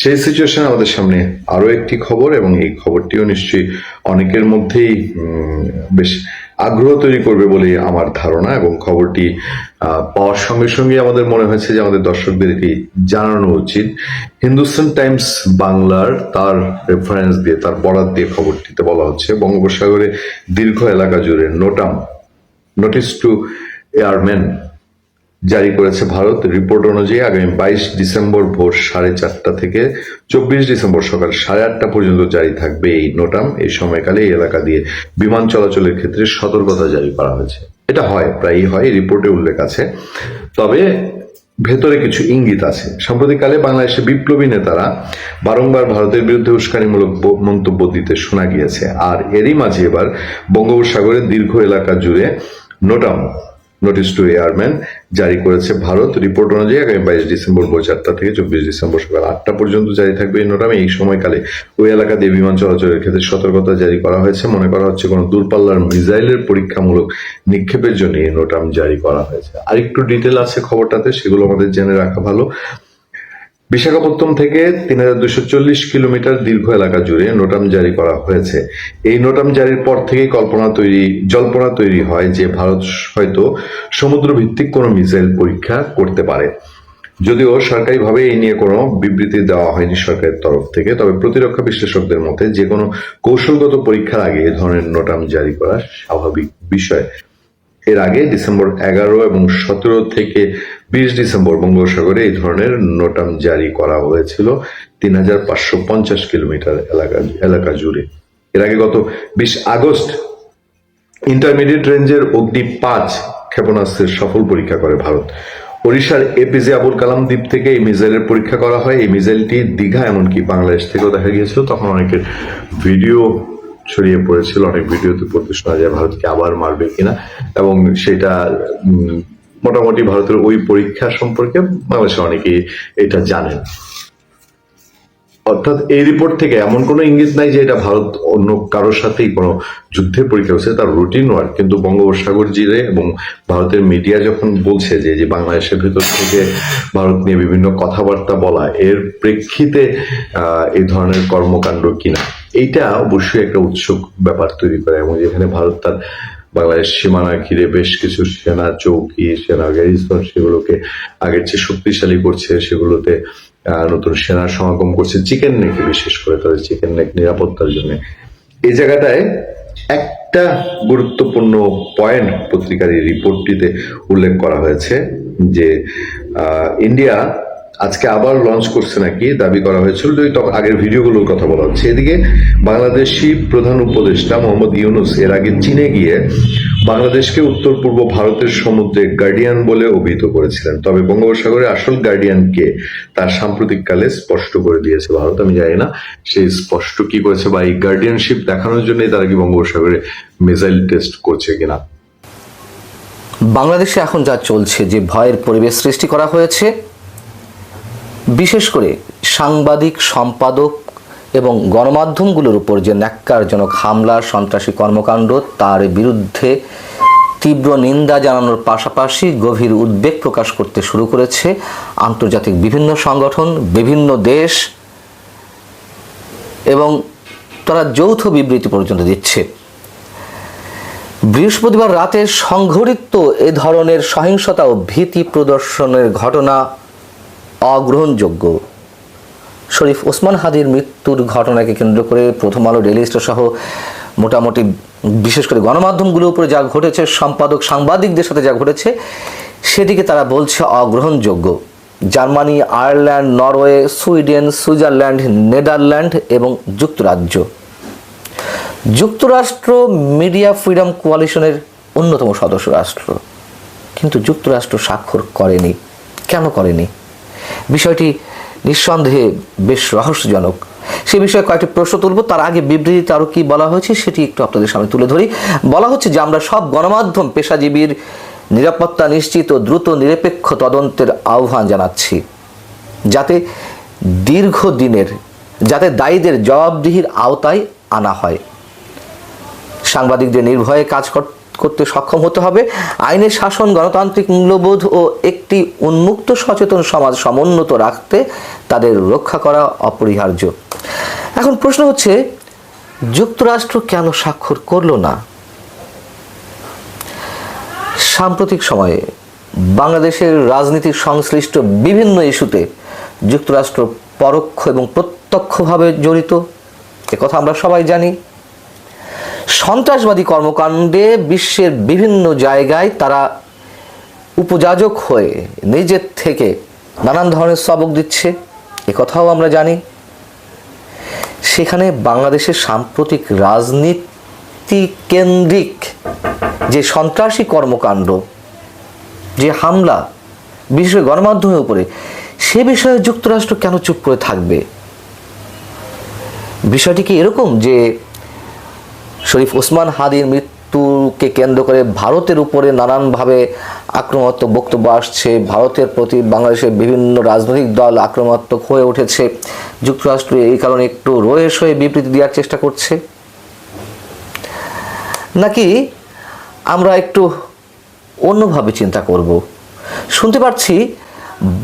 সেই সিচুয়েশন আমাদের সামনে আরও একটি খবর এবং এই খবরটিও নিশ্চয়ই অনেকের মধ্যেই বেশ আগ্রহ তৈরি করবে বলে আমার ধারণা এবং খবরটি পাওয়ার সঙ্গে সঙ্গে আমাদের মনে হয়েছে যে আমাদের দর্শকদের এটি জানানো উচিত। হিন্দুস্তান টাইমস বাংলার তার রেফারেন্স দিয়ে, তার বরাদ দিয়ে খবরটিতে বলা হচ্ছে, বঙ্গোপসাগরে দীর্ঘ এলাকা জুড়ে নোটাম নোটিস টু এয়ারম্যান জারি করেছে ভারত। রিপোর্ট অনুযায়ী আগামী বাইশ ডিসেম্বর ভোর সাড়ে চারটা থেকে চব্বিশ ডিসেম্বর সকাল সাড়ে আটটা পর্যন্ত জারি থাকবে এই নোটাম। এই সময়কালে এই এলাকা দিয়ে বিমান চলাচলের ক্ষেত্রে সতর্কতা জারি করা হয়েছে। এটা হয়, প্রায়ই হয় রিপোর্টে উল্লেখ আছে। তবে ভেতরে কিছু ইঙ্গিত আছে। সাম্প্রতিককালে বাংলাদেশে বিপ্লবী নেতারা বারংবার ভারতের বিরুদ্ধে উস্কানিমূলক মন্তব্য দিতে শোনা গিয়েছে। আর এরই মাঝে এবার বঙ্গোপসাগরের দীর্ঘ এলাকা জুড়ে নোটাম, নোটিস টু এয়ারম্যান জারি করেছে ভারত। রিপোর্ট অনুযায়ী আগামী বাইশ ডিসেম্বর ভোর চারটা থেকে চব্বিশ ডিসেম্বর সকাল আটটা পর্যন্ত জারি থাকবে এই নোটামে। এই সময়কালে ওই এলাকা দিয়ে বিমান চলাচলের ক্ষেত্রে সতর্কতা জারি করা হয়েছে। মনে করা হচ্ছে কোনো দূরপাল্লার মিসাইলের পরীক্ষামূলক নিক্ষেপের জন্য এই নোটাম জারি করা হয়েছে। আরেকটু ডিটেল আছে খবরটাতে, সেগুলো আমাদের জেনে রাখা ভালো। বিশাখাপত্তনম থেকে তিন কিলোমিটার দীর্ঘ এলাকা জুড়ে নোটাম জারি করা হয়েছে। এই নোটাম জারির পর থেকেই কল্পনা তৈরি, জল্পনা তৈরি হয় যে ভারত হয়তো সমুদ্র ভিত্তিক কোনো মিসাইল পরীক্ষা করতে পারে। যদিও সরকারিভাবে এই নিয়ে কোনো বিবৃতি দেওয়া হয়নি সরকারের তরফ থেকে, তবে প্রতিরক্ষা বিশ্লেষকদের মতে যে কোনো কৌশলগত পরীক্ষার আগে এ ধরনের নোটাম জারি করা স্বাভাবিক বিষয়। এর আগে ডিসেম্বর এগারো এবং সতেরো থেকে বিশ ডিসেম্বর বঙ্গোপসাগরে এই ধরনের নোটাম জারি করা হয়েছিল তিন হাজার পাঁচশো পঞ্চাশ কিলোমিটার এলাকা এলাকা জুড়ে। এর আগে গত বিশ আগস্ট ইন্টারমিডিয়েট রেঞ্জের অগ্নি পাঁচ ক্ষেপণাস্ত্রের সফল পরীক্ষা করে ভারত। ওড়িশার এপিজে আবুল কালাম দ্বীপ থেকে এই মিসাইলের পরীক্ষা করা হয়। এই মিসাইলটি দীঘা, এমনকি বাংলাদেশ থেকেও দেখা গিয়েছিল। তখন অনেকের ভিডিও ছড়িয়ে পড়েছিল, অনেক ভিডিওতে পড়তে শোনা যায় ভারতকে আবার মারবে কিনা, এবং সেটা মোটামুটি ভারতের ওই পরীক্ষা সম্পর্কে বাংলাদেশে অনেকেই এটা জানেন। অর্থাৎ এই রিপোর্ট থেকে এমন কোনো ইঙ্গিত নাই যে এটা ভারত অন্য কারোর সাথেই কোনো যুদ্ধের পরীক্ষা হচ্ছে তার রুটিন ওয়ার্ক কিন্তু বঙ্গোপসাগর জিরে এবং ভারতের মিডিয়া যখন বলছে যে যে বাংলাদেশের ভেতর থেকে ভারত নিয়ে বিভিন্ন কথাবার্তা বলা, এর প্রেক্ষিতে এই ধরনের কর্মকাণ্ড কিনা। এইটা অবশ্যই একটা উৎসুক ব্যাপার তৈরি করে এবং যেখানে ভারত তার বাংলাদেশ সীমানা ঘিরে বেশ কিছু সেনা চৌকি, সেনা গ্যারিসন সেগুলোকে আগের চেয়ে শক্তিশালী করছে, সেগুলোতে নতুন সেনার সমাগম করছে চিকেন নেকে বিশেষ করে তাদের চিকেন নেক নিরাপত্তার জন্য। এই জায়গাটায় একটা গুরুত্বপূর্ণ পয়েন্ট পত্রিকার এই রিপোর্টটিতে উল্লেখ করা হয়েছে যে ইন্ডিয়া আজকে আবার লঞ্চ করছে নাকি? দাবি করা হয়েছিল। যদি আগের ভিডিওগুলোর কথা বলা হচ্ছে। এদিকে বাংলাদেশি প্রধান উপদেষ্টা মোহাম্মদ ইউনুস এর আগে চীনে গিয়ে বাংলাদেশকে উত্তর পূর্ব ভারতের সমুদ্রে গার্ডিয়ান বলে অভিহিত করেছিলেন। তবে বঙ্গোপসাগরে আসল গার্ডিয়ান কে তার সাম্প্রতিককালে স্পষ্ট করে দিয়েছে ভারত, আমি জানি না সেই স্পষ্ট কি করেছে বা এই গার্ডিয়ানশিপ দেখানোর জন্যই তারা কি বঙ্গোপসাগরে মিসাইল টেস্ট করছে কিনা। বাংলাদেশে এখন যা চলছে, যে ভয়ের পরিবেশ সৃষ্টি করা হয়েছে বিশেষ করে সাংবাদিক, সম্পাদক এবং গণমাধ্যমগুলোর উপর যে ন্যাক্কারজনক হামলা, সন্ত্রাসী কর্মকাণ্ড, তার বিরুদ্ধে তীব্র নিন্দা জানানোর পাশাপাশি গভীর উদ্বেগ প্রকাশ করতে শুরু করেছে আন্তর্জাতিক বিভিন্ন সংগঠন, বিভিন্ন দেশ এবং তারা যৌথ বিবৃতি পর্যন্ত দিচ্ছে। বৃহস্পতিবার রাতে সংঘটিত এ ধরনের সহিংসতা ও ভীতি প্রদর্শনের ঘটনা অগ্রহণযোগ্য। শরীফ ওসমান হাদির মৃত্যুর ঘটনাকে কেন্দ্র করে প্রথম আলো ডেলি স্টার সহ মোটামুটি বিশেষ করে গণমাধ্যমগুলোর উপরে যা ঘটেছে, সম্পাদক সাংবাদিকদের সাথে যা ঘটেছে, সেটিকে তারা বলছে অগ্রহণযোগ্য। Germany, Ireland, Norway, Sweden, Switzerland, Netherland এবং যুক্তরাজ্য। যুক্তরাষ্ট্র মিডিয়া ফ্রিডম কোয়ালিশনের অন্যতম সদস্য রাষ্ট্র। কিন্তু যুক্তরাষ্ট্র স্বাক্ষর করেনি। কেন করেনি? বিষয়টি নিঃসন্দেহে বেশ রহস্যজনক। সে বিষয়ে কয়েকটি প্রশ্ন তুলব। তার আগে বিবৃতিতে আরও কি বলা হয়েছে সেটি একটু আপনাদের সামনে তুলে ধরি। বলা হচ্ছে যে আমরা সব গণমাধ্যম পেশাজীবীর নিরাপত্তা নিশ্চিত ও দ্রুত নিরপেক্ষ তদন্তের আহ্বান জানাচ্ছি। যাতে দীর্ঘদিনের, যাতে দায়ীদের জবাবদিহির আওতায় আনা হয়। সাংবাদিকদের নির্ভয়ে কাজ করতে করতে সক্ষম হতে হবে। আইনের শাসন, গণতান্ত্রিক মূল্যবোধ ও একটি উন্মুক্ত সচেতন সমাজ সমুন্নত রাখতে তাদের রক্ষা করা অপরিহার্য। এখন প্রশ্ন হচ্ছে, যুক্তরাষ্ট্র কেন স্বাক্ষর করল না? সাম্প্রতিক সময়ে বাংলাদেশের রাজনীতির সংশ্লিষ্ট বিভিন্ন ইস্যুতে যুক্তরাষ্ট্র পরোক্ষ এবং প্রত্যক্ষভাবে জড়িত। কথা আমরা সবাই জানি। সন্ত্রাসবাদী কর্মকাণ্ডে বিশ্বের বিভিন্ন জায়গায় তারা উপযাজক হয়ে নিজের থেকে নানান ধরনের সবক দিচ্ছে। কথাও আমরা জানি। সেখানে বাংলাদেশের সাম্প্রতিক রাজনীতি কেন্দ্রিক যে সন্ত্রাসী কর্মকাণ্ড, যে হামলা, বিশেষ গণমাধ্যমের উপরে, সে বিষয়ে যুক্তরাষ্ট্র কেন চুপ করে থাকবে? বিষয়টি কি এরকম যে শরীফ ওসমান হাদির মৃত্যুকে কেন্দ্র করে ভারতের উপরে নানানভাবে আক্রমণাত্মক বক্তব্য আসছে। ভারতের প্রতি বাংলাদেশের বিভিন্ন রাজনৈতিক দল আক্রমণাত্মক হয়ে উঠেছে। যুক্তরাষ্ট্র এই কারণে একটু রয়েস হয়ে বিবৃতি দেওয়ার চেষ্টা করছে। নাকি আমরা একটু অন্যভাবে চিন্তা করব? শুনতে পাচ্ছি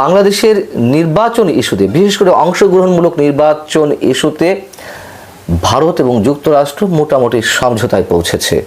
বাংলাদেশের নির্বাচন ইস্যুতে, বিশেষ করে অংশগ্রহণমূলক নির্বাচন ইস্যুতে ভারত এবং যুক্তরাষ্ট্র মোটামুটি সমঝোতায় পৌঁছেছে।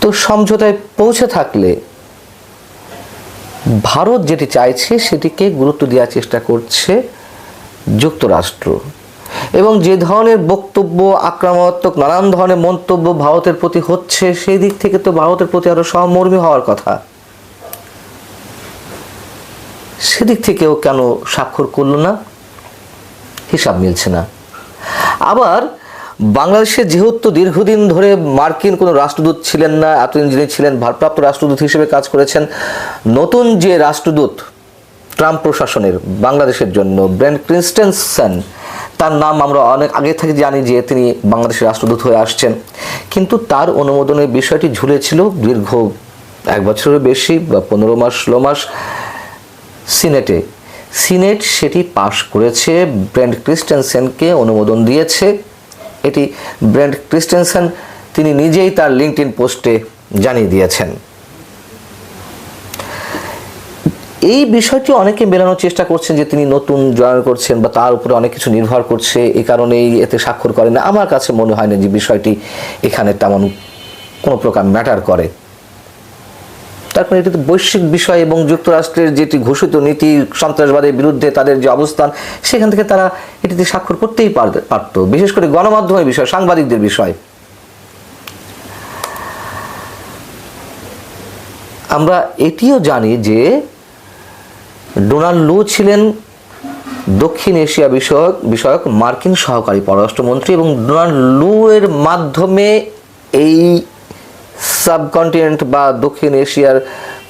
তো সমঝোতায় পৌঁছে থাকলে ভারত যেটি চাইছে সেটিকে গুরুত্ব দেওয়ার চেষ্টা করছে যুক্তরাষ্ট্র। এবং যে ধরনের বক্তব্য, আক্রমণাত্মক, নানান ধরনের মন্তব্য ভারতের প্রতি হচ্ছে, সেই দিক থেকে তো ভারতের প্রতি আরও সহমর্মী হওয়ার কথা। সেদিক থেকেও কেন স্বাক্ষর করল না? হিসাব মিলছে না। আবার বাংলাদেশে যেহেতু দীর্ঘদিন ধরে মার্কিন কোনো রাষ্ট্রদূত ছিলেন না, এতদিন যিনি ছিলেন ভারপ্রাপ্ত রাষ্ট্রদূত হিসেবে কাজ করেছেন, নতুন যে রাষ্ট্রদূত ট্রাম্প প্রশাসনের বাংলাদেশের জন্য ব্রেন ক্রিস্টেনসেন, তার নাম আমরা অনেক আগে থেকে জানি যে তিনি বাংলাদেশের রাষ্ট্রদূত হয়ে আসছেন। কিন্তু তার অনুমোদনের বিষয়টি ঝুলেছিল দীর্ঘ এক বছরের বেশি বা পনেরো মাস, ষোলো মাস সিনেটে। সিনেট সেটি পাশ করেছে। ব্র্যান্ড ক্রিস্টেনসেনকে অনুমোদন দিয়েছে। এটি ব্র্যান্ড ক্রিস্টেনসেন, তিনি নিজেই তার লিঙ্কড পোস্টে জানিয়ে দিয়েছেন। এই বিষয়টি অনেকে মেলানোর চেষ্টা করছেন যে তিনি নতুন জয়েন করছেন বা তার উপরে অনেক কিছু নির্ভর করছে, এ কারণেই এতে স্বাক্ষর করেন। না আমার কাছে মনে হয় না যে বিষয়টি এখানে তেমন কোনো প্রকার ম্যাটার করে। তারপরে এটি বৈশ্বিক বিষয় এবং যুক্তরাষ্ট্রের যেটি ঘোষিত নীতি সন্ত্রাসবাদের বিরুদ্ধে তাদের যে অবস্থান, সেখান থেকে তারা এটিতে স্বাক্ষর করতেই পারতো বিশেষ করে গণমাধ্যমের বিষয়, সাংবাদিকদের বিষয়। আমরা এটিও জানি যে ডোনাল্ড লু ছিলেন দক্ষিণ এশিয়া বিষয়ক বিষয়ক মার্কিন সহকারী পররাষ্ট্রমন্ত্রী এবং ডোনাল্ড লু এর মাধ্যমে এই সাবকন্টিনেন্ট বা দক্ষিণ এশিয়ার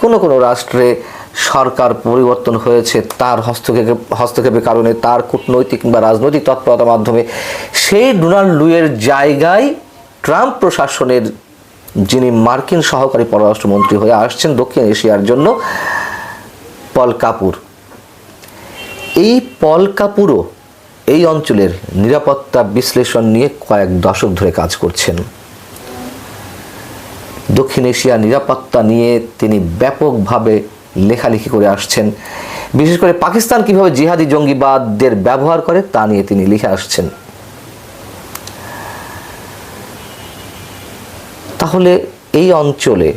কোনো কোনো রাষ্ট্রে সরকার পরিবর্তন হয়েছে, তার হস্তক্ষেপ, হস্তক্ষেপের কারণে, তার কূটনৈতিক বা রাজনৈতিক তৎপরতার মাধ্যমে, সেই ডোনাল্ড লুয়ের জায়গায় ট্রাম্প প্রশাসনের যিনি মার্কিন সহকারী পররাষ্ট্রমন্ত্রী হয়ে আসছেন দক্ষিণ এশিয়ার জন্য, পল কাপুর। এই পল কাপুরও এই অঞ্চলের নিরাপত্তা বিশ্লেষণ নিয়ে কয়েক দশক ধরে কাজ করছেন। দক্ষিণ এশিয়া নিরাপত্তা নিয়ে তিনি ব্যাপকভাবে লেখালেখি করে আসছেন। বিশেষ করে পাকিস্তান কীভাবে জিহাদি জঙ্গিবাদদের ব্যবহার করে তা নিয়ে তিনি লিখে আসছেন। তাহলে এই অঞ্চলে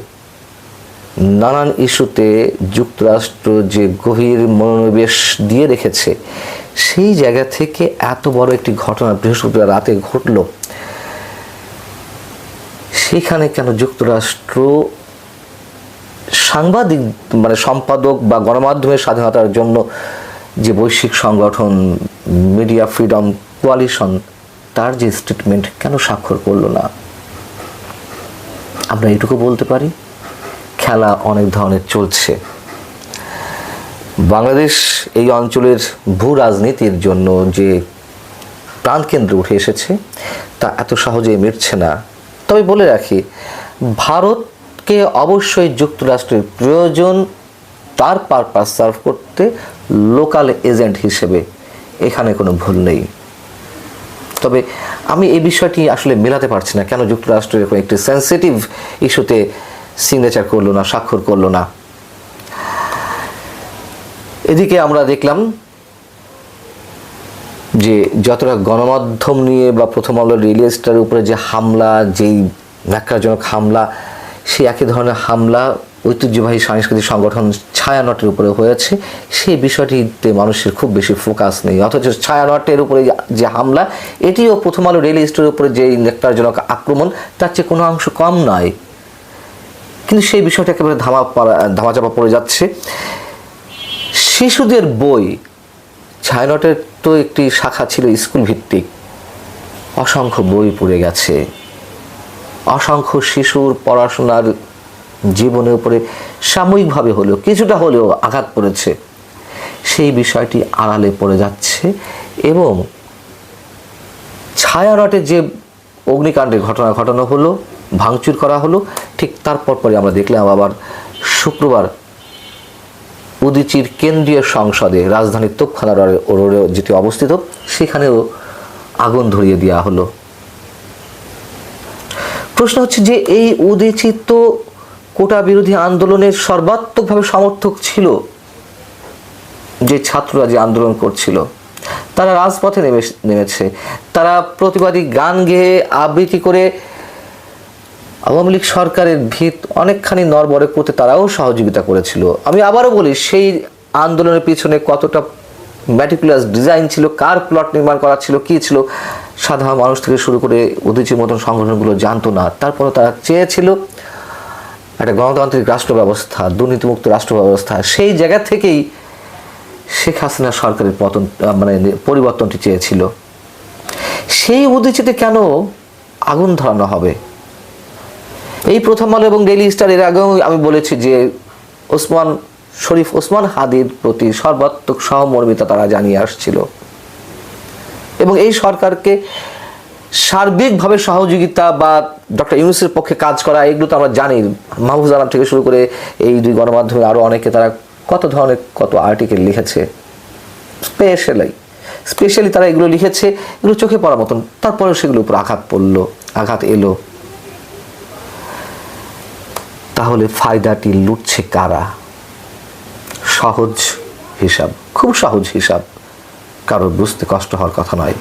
নানান ইস্যুতে যুক্তরাষ্ট্র যে গভীর মনোনিবেশ দিয়ে রেখেছে, সেই জায়গা থেকে এত বড় একটি ঘটনা বৃহস্পতিবার রাতে ঘটলো। সেখানে কেন যুক্তরাষ্ট্র সাংবাদিক মানে সম্পাদক বা গণমাধ্যমের স্বাধীনতার জন্য যে বৈশ্বিক সংগঠন মিডিয়া ফ্রিডম কোয়ালিশন, তার যে স্টেটমেন্ট কেন স্বাক্ষর করল না? আমরা এটুকু বলতে পারি, খেলা অনেক ধরনের চলছে। বাংলাদেশ এই অঞ্চলের ভূ রাজনীতির জন্য যে প্রাণকেন্দ্র উঠে এসেছে, তা এত সহজেই মিটছে না। তবে বলে রাখি, ভারতকে অবশ্যই যুক্তরাষ্ট্রের প্রয়োজন, তার পারপাস সার্ভ করতে লোকাল এজেন্ট হিসেবে এখানে কোনো ভুল নেই। তবে আমি এই বিষয়টি আসলে মেলাতে পারছি না, কেন যুক্তরাষ্ট্র এরকম একটি সেন্সিটিভ ইস্যুতে সিগনেচার করল না, স্বাক্ষর করল না। এদিকে আমরা দেখলাম যে যতটা গণমাধ্যম নিয়ে বা প্রথম আলো রিলিজ স্টারের উপরে যে হামলা, যেই ন্যাক্কারজনক হামলা, সেই একই ধরনের হামলা ঐতিহ্যবাহী সাংস্কৃতিক সংগঠন ছায়ানটের উপরে হয়েছে সেই বিষয়টিতে মানুষের খুব বেশি ফোকাস নেই। অথচ ছায়ানটের উপরে যে হামলা, এটিও প্রথম আলো রিয়েল স্টোরের উপরে যে ন্যাক্কারজনক আক্রমণ, তার চেয়ে কোনো অংশ কম নয়। কিন্তু সেই বিষয়টা একেবারে ধামা ধামাচাপা পড়ে যাচ্ছে। শিশুদের বই ছায়ানটের তো একটি শাখা ছিল স্কুল ভিত্তিক অসংখ্য বই পড়ে গেছে। অসংখ্য শিশুর পড়াশোনার জীবনের উপরে সাময়িকভাবে হলেও, কিছুটা হলেও আঘাত পড়েছে। সেই বিষয়টি আড়ালে পড়ে যাচ্ছে এবং ছায়ানটে যে অগ্নিকাণ্ডের ঘটনা ঘটানো হলো, ভাঙচুর করা হলো, ঠিক তারপর পরে আমরা দেখলাম আবার শুক্রবার উদিচির কেন্দ্রীয় সংসদে রাজধানীর তোপখানা রোডে যেটি অবস্থিত, সেখানেও আগুন ধরিয়ে দেওয়া হলো। প্রশ্ন হচ্ছে যে এই উদিচি তো কোটা বিরোধী আন্দোলনের সর্বাত্মকভাবে সমর্থক ছিল, যে ছাত্ররা যে আন্দোলন করছিল, তারা রাজপথে নেমে নেমেছে, তারা প্রতিবাদী গান গেয়ে আবৃত্তি করে আওয়ামী লীগ সরকারের ভিত অনেকখানি নরবরে করতে তারাও সহযোগিতা করেছিল। আমি আবারও বলি, সেই আন্দোলনের পিছনে কতটা ম্যাটিকুলাস ডিজাইন ছিল, কার প্লট নির্মাণ করা ছিল, কী ছিল, সাধারণ মানুষ থেকে শুরু করে উদিচির মতন সংগঠনগুলো জানতো না। তারপরে তারা চেয়েছিল একটা গণতান্ত্রিক রাষ্ট্র ব্যবস্থা, দুর্নীতিমুক্ত রাষ্ট্র ব্যবস্থা। সেই জায়গা থেকেই শেখ হাসিনা সরকারের পতন মানে পরিবর্তনটি চেয়েছিল। সেই উদ্দেশ্যতে কেন আগুন ধরানো হবে? এই প্রথম আলো এবং ডেইলি স্টার এর আগেও আমি বলেছি যে ওসমান শরীফ ওসমান হাদির প্রতি সর্বাত্মক সহমর্মিতা তারা জানিয়ে আসছিল। এবং এই সরকারকে সার্বিকভাবে সহযোগিতা বা ডক্টর ইউনুসের পক্ষে কাজ করা, এগুলো তো আমরা জানি। মাহফুজ আলম থেকে শুরু করে এই দুই গণমাধ্যমে আরও অনেকে তারা কত ধরনের কত আর্টিকেল লিখেছে। স্পেশালি স্পেশালি তারা এগুলো লিখেছে, এগুলো চোখে পড়ার মতন। তারপরে সেগুলোর উপর আঘাত পড়ল, আঘাত এলো। তাহলে ফায়দাটি লুটছে কারা? সহজ হিসাব, খুব সহজ হিসাব। কারোর বুঝতে কষ্ট হওয়ার কথা নয়।